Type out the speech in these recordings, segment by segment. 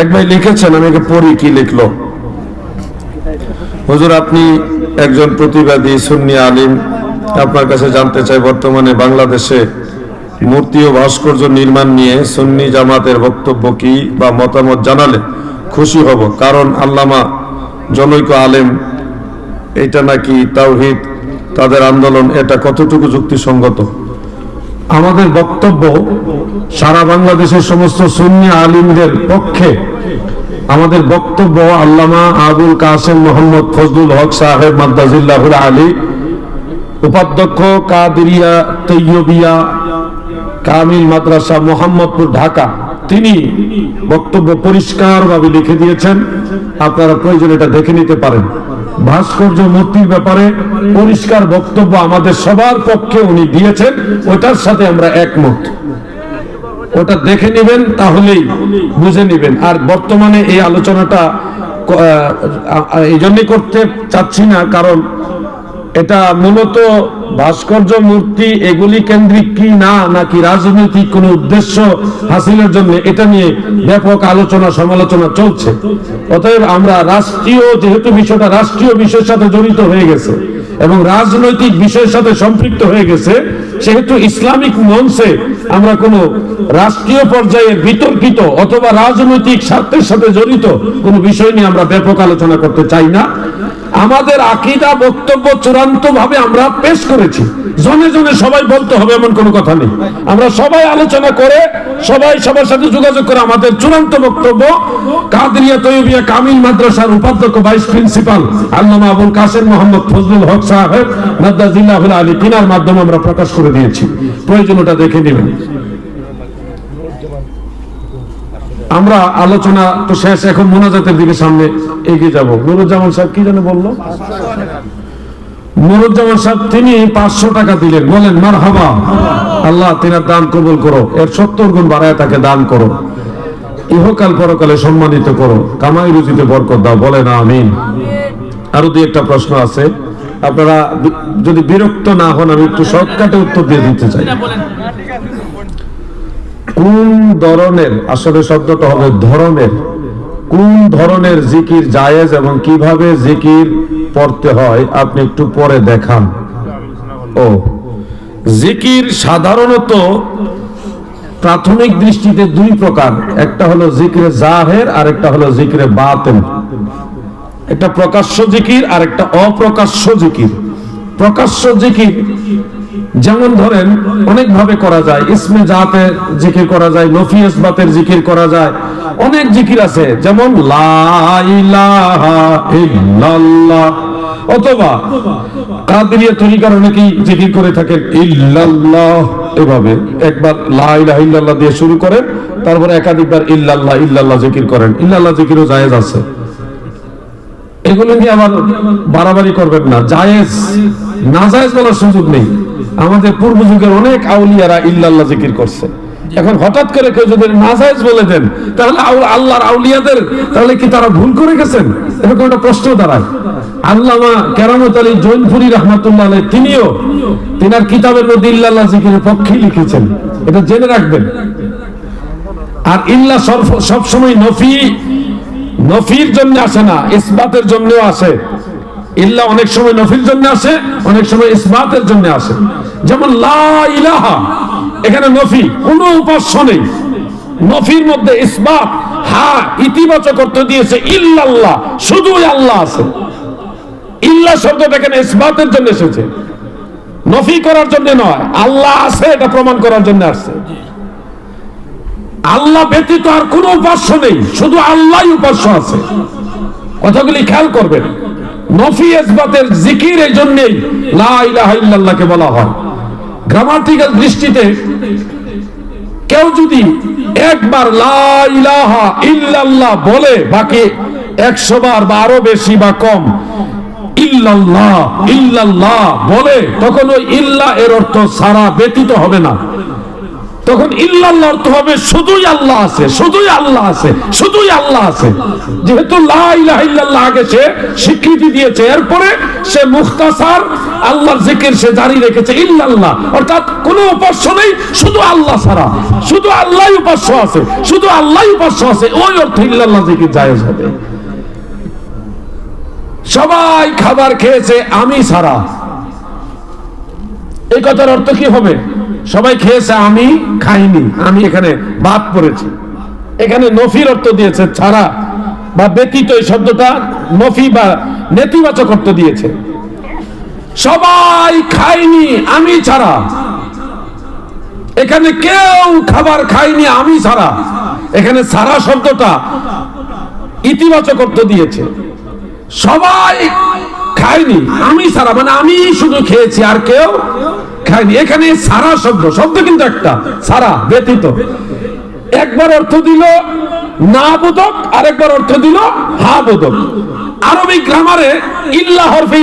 এক ভাই লিখেছেন, আমি পড়ি কি লিখলো। হুজুর, আপনি একজন প্রতিবাদী সুন্নি আলিম। আপনার কাছে জানতে চাই, বর্তমানে বাংলাদেশে মূর্তি ও ভাস্কর্য নির্মাণ নিয়ে সুন্নি জামাতের বক্তব্য কি বা মতামত জানালে খুশি হব। কারণ আল্লামা জনৈক আলেম, এটা নাকি তাওহিদ, তাদের আন্দোলন, এটা কতটুকু যুক্তিসঙ্গত? আমাদের বক্তব্য সারা বাংলাদেশের সমস্ত সুন্নি আলিমদের পক্ষে। আমাদের বক্তব্য আল্লামা আবুল কাসেম মোহাম্মদ ফজলুল হক সাহেব মাদ্দাজিল্লাহুল আলী, উপাধ্যক্ষ কাদিরিয়া তৈয়বিয়া কামিল মাদ্রাসা মোহাম্মদপুর ঢাকা। তিনি বক্তব্য পরিষ্কারভাবে লিখে দিয়েছেন। আপনারা প্রয়োজন এটা দেখে নিতে পারেন। ভাস্কর্য মূর্তির ব্যাপারে পরিষ্কার বক্তব্য আমাদের সবার পক্ষে উনি দিয়েছেন ওটার সাথে আমরা একমত। ওটা দেখে নেবেন, তাহলেই বুঝে নেবেন। আর বর্তমানে এই আলোচনাটা এই জন্যই করতে চাচ্ছি না, কারণ এটা মূলত ভাস্কর্য মূর্তি, এগুলি কেন্দ্রিক কি না, নাকি রাজনৈতিক কোন উদ্দেশ্য হাসিলের জন্য এটা নিয়ে ব্যাপক আলোচনা, সমালোচনা চলছে। অতএব আমরা রাষ্ট্রীয়, যেহেতু বিষয়টা রাষ্ট্রীয় বিষয়ের সাথে জড়িত হয়ে গেছে এবং রাজনৈতিক বিষয়ের সাথে সম্পৃক্ত হয়ে গেছে, সেহেতু ইসলামিক মঞ্চে আমরা কোনো রাষ্ট্রীয় পর্যায়ে বিতর্কিত অথবা রাজনৈতিক স্বার্থের সাথে জড়িত কোনো বিষয় নিয়ে আমরা ব্যাপক আলোচনা করতে চাই না। আমাদের আকিদা, বক্তব্য চূড়ান্ত ভাবে আমরা পেশ করেছি। জনে জনে সবাই বলতে হবে এমন কোনো কথা নেই। আমরা সবাই আলোচনা করে, সবাই সবার সাথে যোগাযোগ করে আমাদের চূড়ান্ত বক্তব্য। কাদরিয়া তৈবিয়া কামিল মাদ্রাসার উপাধ্যক্ষ, ভাইস প্রিন্সিপাল আল্লামা আবুল কাসেম মোহাম্মদ ফজলুল হক সাহেব মাদ্দাজিল্লাহুল আলী কিনার মাধ্যমে আমরা প্রকাশ করে দিয়েছি। প্রয়োজন ওটা দেখে নেবেন। আমরা আলোচনা তো শেষ, এখন মোনাজাতের দিকে সামনে এগিয়ে যাব। নুরুজ্জামান সাহেব কি যেন বলল? নুরুজ্জামান সাহেব, তিনি পাঁচশো টাকা দিলেন। বলেন মার হাবা আল্লাহ, তিনার দান কবুল করো। এর সত্তর গুণ বাড়ায় তাকে দান করো। ইহকাল পরকালে সম্মানিত করো। কামাই রুজিতে বরকত দাও। বলেন, আমিন। আরও দুই একটা প্রশ্ন আছে। আপনারা যদি বিরক্ত না হন, আমি একটু শর্টকাটে উত্তর দিয়ে দিতে চাই। কোন ধরনের, আসলে শব্দটা হবে ধরনের, কোন ধরনের জিকির জায়েজ এবং কীভাবে জিকির পড়তে হয়, আপনি একটু পরে দেখান। ও, জিকির সাধারণত প্রাথমিক দৃষ্টিতে দুই প্রকার, একটা হলো জিকিরে জাহের আর একটা হলো জিকিরে বাতেন একটা প্রকাশ্য জিকির আর একটা অপ্রকাশ্য জিকির। প্রকাশ্য জিকির যেমন ধরেন অনেক ভাবে করা যায়, ইসমে জাতে জিকির করা যায়, নফি ইসবাতের জিকির করা যায়, অনেক জিকির আছে, যেমন অথবা কাদিরিয়া তরিকার অনেকেই জিকির করে থাকেন, ইল্লাল্লাহ, এভাবে একবার লা ইলাহা ইল্লাল্লাহ দিয়ে শুরু করেন, তারপরে একাধিকবার ইল্লাল্লাহ ইল্লাল্লাহ জিকির করেন, ইল্লাল্লাহ জিকিরও জায়েজ আছে। এগুলো নিয়ে আবার বাড়াবাড়ি করবেন না। জায়েজ না জায়েজ বলার সুযোগ নেই। আমাদের পূর্ব যুগের অনেক আউলিয়ারা ইল্লাল্লাহ জিকির করছে। এখন হঠাৎ করে কেউ যদি নাজায়েজ বলে দেন, তাহলে আল্লাহর আউলিয়াদের, তাহলে কি তারা ভুল করে গেছেন? এরকম একটা প্রশ্ন দাঁড়ায়। আল্লামা কেরামত আলী জৈনপুরি রহমাতুল্লাহ আলাইহ, তিনিও তিনার কিতাবের মধ্যে ইল্লাল্লাহ জিকিরের পক্ষে লিখেছেন। এটা জেনে রাখবেন। আর ইল্লা সব সময় নফি নফির জন্য আসে না, ইসবাতের জন্য আসে। ইল্লা অনেক সময় নফির জন্য আসে, অনেক সময় ইসবাতের জন্য আসে। যেমন লা এখানে নফি কোনো উপাস্য নেই। নফির মধ্যে ইসবাত, হা, ইতিবাচক অর্থ দিয়েছে ইল্লাল্লাহ, শুধুই আল্লাহ আছে। ইল্লা শব্দটা এখানে ইসবাতের জন্য এসেছে। নফি করার জন্য নয়, আল্লাহ আছে, এটা প্রমাণ করার জন্য আসছে। আল্লাহ ব্যতীত আর কোন উপাস্য নেই, শুধু আল্লাহ উপাস্য আছে। কথাগুলি খেয়াল করবেন। নফি ইসবাতের জিকির এই জন্যই বলা হয়। গ্রামাটিক্যাল দৃষ্টিতে কেউ যদি একবার ইল্লাল্লাহ বলে, বাকি একশো বার বা আরও বেশি বা কম ইল্লাল্লাহ ইল্লাল্লাহ বলে, তখন ওই ইল্লা এর অর্থ সারা ব্যতীত হবে না। তখন ইল্লাল্লাহ অর্থ হবে, শুধুই আল্লাহ আছে, শুধুই আল্লাহ আছে, শুধুই আল্লাহ আছে। যেহেতু লা ইল্লাল্লাহ আগে সে স্বীকৃতি দিয়েছে, এরপরে সে মুখতাসার আল্লাহর জিকির সে জারি রেখেছে, ইল্লাল্লাহ। অর্থাৎ কোনো উপাস্য নেই, শুধু আল্লাহ ছাড়া। শুধু আল্লাহই উপাস্য আছে, শুধু আল্লাহই উপাস্য আছে, ওই অর্থে ইল্লাল্লাহ জিকির জায়েজ হবে। সবাই খাবার খেয়েছে, আমি ছাড়া। এই কথার অর্থ কি হবে? সবাই খেয়েছে, আমি খাইনি, আমি এখানে বাদ পড়েছি। এখানে নফির অর্থ দিয়েছে ছাড়া, বা ব্যতীত এই শব্দটা নফি বা নেতিবাচক অর্থ দিয়েছে। সবাই খায়নি আমি ছাড়া। এখানে কেউ খাবার খায়নি আমি ছাড়া। এখানে ছাড়া শব্দটা ইতিবাচক অর্থ দিয়েছে। সবাই খায়নি আমি ছাড়া মানে আমি শুধু খেয়েছি, আর কেউ খায়নি এখানে সারা শব্দ শব্দ কিন্তু একটা, সারা, ব্যতীত। একবার অর্থ দিল না বোধক, আরেকবার অর্থ দিল হা বোধক। আরবি গ্রামারে ইল্লা হরফে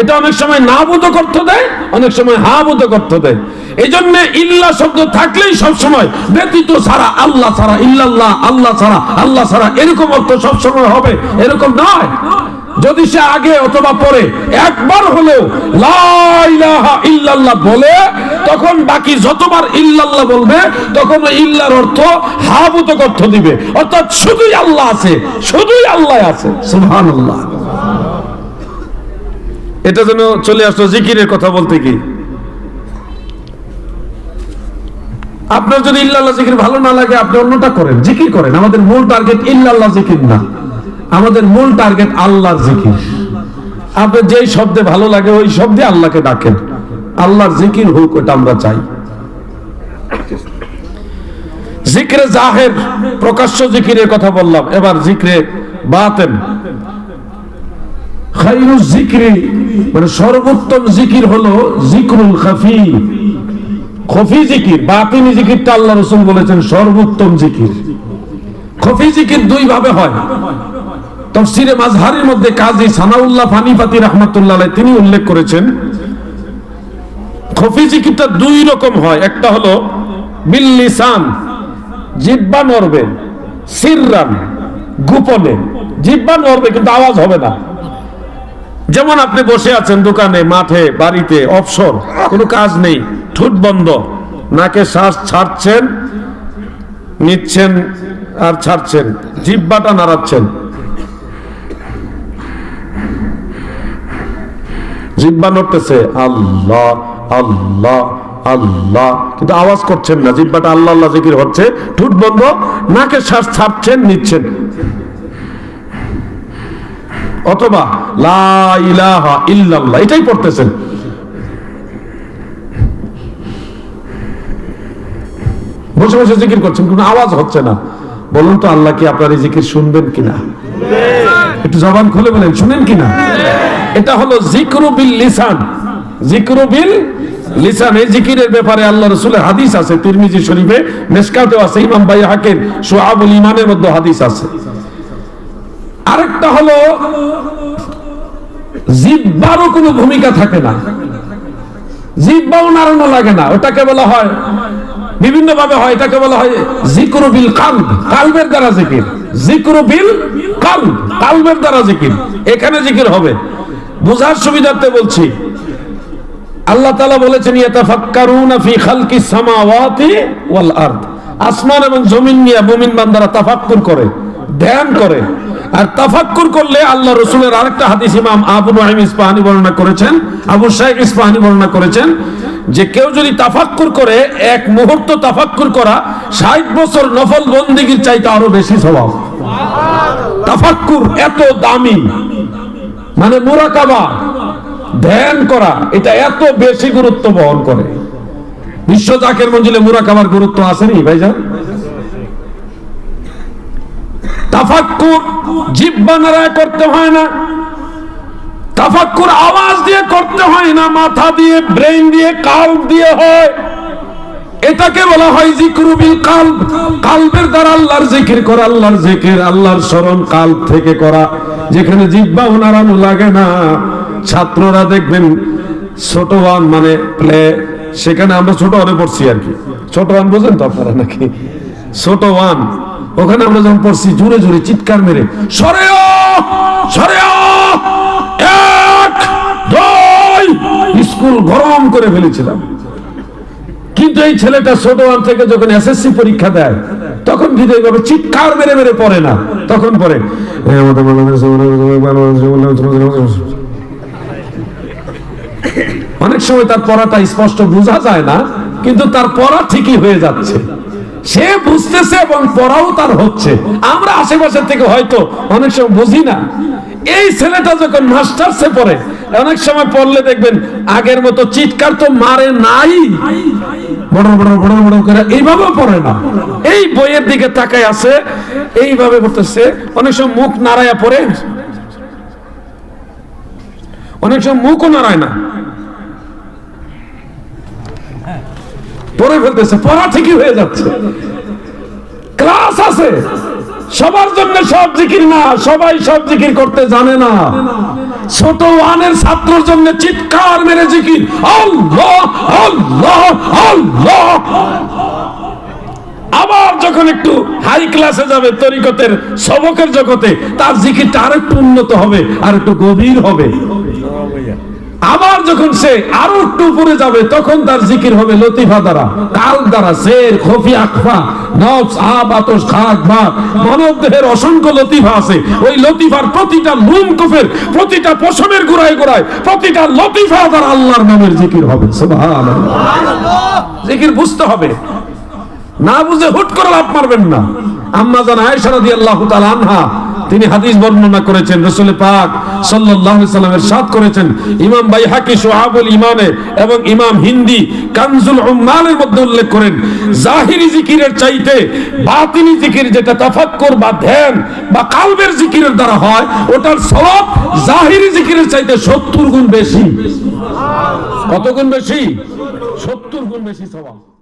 এটা অনেক সময় না বোধক অর্থ দেয়, অনেক সময় হা বোধক অর্থ দেয়। এই জন্য ইল্লা শব্দ থাকলেই সব সময় ব্যতীত ছাড়া আল্লাহ ছাড়া, ইল্লাল্লাহ, আল্লাহ ছাড়া আল্লাহ ছাড়া এরকম অর্থ সব সময় হবে, এরকম নয়। যদি সে আগে অথবা পরে একবার হলেও ইল্লাল্লাহ বলে, তখন বাকি যতবার ইল্লাল্লাহ বলবে, তখন ইল্লার অর্থ হাবুতক অর্থ দিবে। অর্থাৎ শুধুই আল্লাহ আছে, শুধুই আল্লাহ আছে। সুবহানাল্লাহ। এটা যেন চলে আসলো জিকিরের কথা বলতে কি আপনার যদি ইল্লাল্লাহ জিকির ভালো না লাগে, আপনি অন্যটা করেন। জিকির করেন। আমাদের মূল টার্গেট ইল্লাল্লাহ জিকির না। আমাদের মূল টার্গেট আল্লাহর জিকির আপনার যেই শব্দে ভালো লাগে, ওই শব্দে আল্লাহকে ডাকেন। আল্লাহর জিকির হোক, ওটা আমরা চাই। জিক্রে জাহের প্রকাশ্য জিকিরের কথা বললাম। এবার জিক্রে বাতেন। জিক্রি মানে সর্বোত্তম জিকির হলো জিকরুল খাফি খফি জিকির বাতিনি জিকিরটা আল্লাহ রসুল বলেছেন সর্বোত্তম জিকির খফি জিকির দুই ভাবে হয়। তফসিরে মাজহারের মধ্যে কাজী সানাউল্লাহ ফানিফাতি রহমতুল্লাহ তিনি উল্লেখ করেছেন খফি জিকিরটা দুই রকম হয়। একটা হলো, বিল লিসান জিব্বা নড়বে, সিররান, গোপনে। জিব্বা নড়বে কিন্তু আওয়াজ হবে না। যেমন আপনি বসে আছেন দোকানে, মাঠে, বাড়িতে, অবসর, কোনো কাজ নেই, ঠুট বন্ধ, নাকে শ্বাস ছাড়ছেন, নিচ্ছেন আর ছাড়ছেন জিব্বাটা নাড়াচ্ছেন। জিব্বা নড়তেছে, আল্লাহ আল্লাহ আল্লাহ। কিন্তু আওয়াজ করছেন না, জিব্বাটা আল্লাহ আল্লাহ জিকির হচ্ছে, ঠুট বন্ধ নাকে শ্বাস ছাড়ছেন, নিচ্ছেন। অথবা, লা ইলাহা ইল্লাল্লাহ, এটাই পড়তেছেন। বসে বসে জিকির করছেন, কোনো আওয়াজ হচ্ছে না। বলুন তো, আল্লাহ কি আপনার এই জিকির শুনবেন কিনা? একটু জবান খুলে বলেন, শুনেন কিনা? এটা হলো জিক্রু বিল লিসান। জিক্রু বিল লিসান, এই জিকিরের ব্যাপারে আল্লাহ রসুলের হাদিস আছে, তিরমিজি শরীফে, মেসকাতেও আছে, ইমাম হাকের সোহাবুল ইমানের মধ্যে হাদিস আছে। আরেকটা হলো জিব্বারও কোনো ভূমিকা থাকে না। জিব্বাও নাড়ানো লাগে না, ওটাকে বলা হয় বিভিন্ন ভাবে হয়, এটাকে বলা হয় জিক্রু বিল কালব, কালবের দ্বারা জিকির। জিক্রু বিল কালব, কালবের দ্বারা জিকির। এখানে জিকির হবে। বোঝার সুবিধার্থে বলছি, আল্লাহ তাআলা বলেছেন, ইয়াতাফাক্কারুনা ফি খালকিস সামাওয়াতি ওয়াল আরদ। আসমান এবং জমিন নিয়ে মুমিন বান্দারা তাফাক্কুর করে, ধ্যান করে। আর তাফাক্কুর করলে আল্লাহ রসুলের আরেকটা হাদিস ইমাম আবু নাহিম ইসপাহানি বর্ণনা করেছেন, আবু শাইখ ইসপাহানি বর্ণনা করেছেন যে কেউ যদি তাফাক্কুর করে, এক মুহূর্ত তাফাক্কুর করা, ষাট বছর নফল বন্দিগির চাইতে আরও বেশি স্বভাব তাফাক্কুর এত দামি। মানে মুরাকাবা, ধ্যান করা, এটা এত বেশি গুরুত্ব বহন করে। বিশ্ব জাকের মঞ্জিলে মুরাকাবার গুরুত্ব আসেনি, ভাইজান? তাফাক্কুর জিব্বা নাড়ায় করতে হয় না। তাফাক্কুর আওয়াজ দিয়ে করতে হয় না, মাথা দিয়ে ব্রেন দিয়ে কাল্ব দিয়ে হয়। এটাকে বলা হয় জিক্রুবিল কাল্ব কালবের দ্বারা আল্লাহর জিকির করা, আল্লাহর জিকির, আল্লাহর স্মরণ কাল্ব থেকে করা। যেখানে জিব্বা নাড়ানো লাগে না। ছাত্ররা দেখবেন, ছোট ওয়ান মানে প্লে সেখানে আমরা ছোট ওয়ানে পড়ছি আর কি। ছোট ওয়ান বোঝেন তো আপনারা নাকি? ছোট ওয়ান, ওখানে আমরা যখন পড়ছি, জোরে জোরে চিৎকার মেরে সরে সরে স্কুল গরম করে ফেলেছিলাম। কিন্তু এই ছেলেটা ছোট থেকে যখন এসএসসি পরীক্ষা দেয় তখন কিন্তু এইভাবে চিৎকার মেরে মেরে পড়ে না তখন পড়ে "হ্যাঁ, আমাদের বাংলাদেশ- অনেক সময় তার পড়াটা স্পষ্ট বোঝা যায় না কিন্তু তার পড়া ঠিকই হয়ে যাচ্ছে। সে বুঝতেছে এবং পড়াও তার হচ্ছে। আমরা আশেপাশের থেকে হয়তো অনেক সময় বুঝি না। এই ছেলেটা যখন মাস্টার্সে পড়ে, অনেক সময় পড়লে দেখবেন আগের মতো চিৎকার তো মারে নাই। বড় বড় বড় বড় করে পড়ে না। এই বইয়ের দিকে তাকায় আছে, এইভাবে পড়তেছে। অনেক সময় মুখ নাড়াইয়া পড়ে। অনেক সময় মুখও নাড়ায় না। পড়ে ফেলতেছে, পড়া ঠিকই হয়ে যাচ্ছে। ক্লাস আছে। সবার জন্য সব জিকির না, সবাই সব জিকির করতে জানে না। ছোট ওয়ানের ছাত্রের জন্য চিৎকার মেরে জিকির। আল্লাহ আল্লাহ আল্লাহ। আবার যখন একটু হাই ক্লাসে যাবে, তরিকতের সবকের জগতে, তার জিকিরটা আর একটু উন্নত হবে আর একটু গভীর হবে। আবার যখন সে আরও একটু উপরে যাবে, তখন তার জিকির হবে, লতিফা দ্বারা। কাল দ্বারা শের খফি আকফা নফস খাক বা মানব দেহের অসংখ্য লতিফা আছে। ওই লতিফার প্রতিটা লুম কুফের, প্রতিটা পশমের গোড়ায় গোড়ায়, প্রতিটা লতিফা দ্বারা আল্লাহর নামের জিকির হবে। জিকির বুঝতে হবে। না বুঝে হুট করে লাভ মারবেন না। আম্মা জান আয়েশা রাদিয়াল্লাহু তাআলা আনহা তিনি হাদিস বর্ণনা করেছেন, রাসূল পাক সাল্লাল্লাহু সাল্লামের সাথ করেছেন, ইমাম বাইহাকি শুআবুল ইমানে এবং ইমাম হিন্দি কানজুল উম্মালের মধ্যে উল্লেখ করেন, জাহিরি জিকিরের চাইতে বাতিনি জিকির যেটা তাফাক্কুর বা ধ্যান বা কালবের জিকিরের দ্বারা হয়, ওটার সওয়াব জাহিরি জিকিরের চাইতে 70 গুণ বেশি। কত গুণ বেশি? 70 গুণ বেশি সওয়াব।